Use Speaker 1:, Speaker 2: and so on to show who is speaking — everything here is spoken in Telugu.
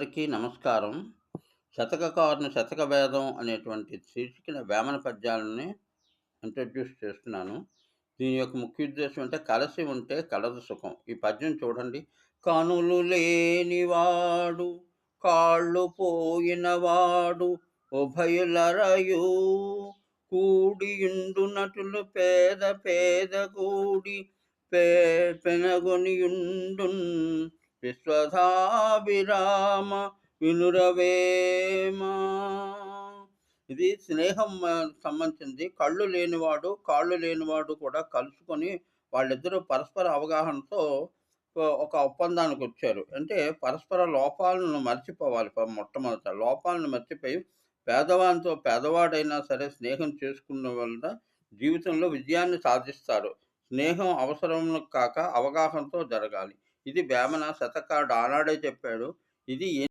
Speaker 1: అందరికీ నమస్కారం. 'శతకకారుని శతక భేదం' అనేటువంటి శీర్షికన వేమన పద్యాలని ఇంట్రడ్యూస్ చేస్తున్నాను. దీని యొక్క ముఖ్య ఉద్దేశం అంటే కలసి ఉంటే కలదు సుఖం. ఈ పద్యం చూడండి. కనులు లేనివాడు కాళ్ళు పోయినవాడు ఉభయులరయు కూడియుండునటులు పేద పేద కూడి పే పెనగొనియుండున్ విశ్వధాభిరామ వినురవేమ. ఇది స్నేహం సంబంధించింది. కళ్ళు లేనివాడు కాళ్ళు లేనివాడు కూడా కలుసుకొని వాళ్ళిద్దరూ పరస్పర అవగాహనతో ఒక ఒప్పందానికి వచ్చారు. అంటే పరస్పర లోపాలను మర్చిపోవాలి మొట్టమొదట. లోపాలను మర్చిపోయి పేదవానితో పేదవాడైనా సరే స్నేహం చేసుకున్న వల్ల జీవితంలో విజయాన్ని సాధిస్తారు. స్నేహం అవసరం కాక అవగాహనతో జరగాలి. ఇది వేమన శతకాడు ఆనాడే చెప్పాడు. ఇది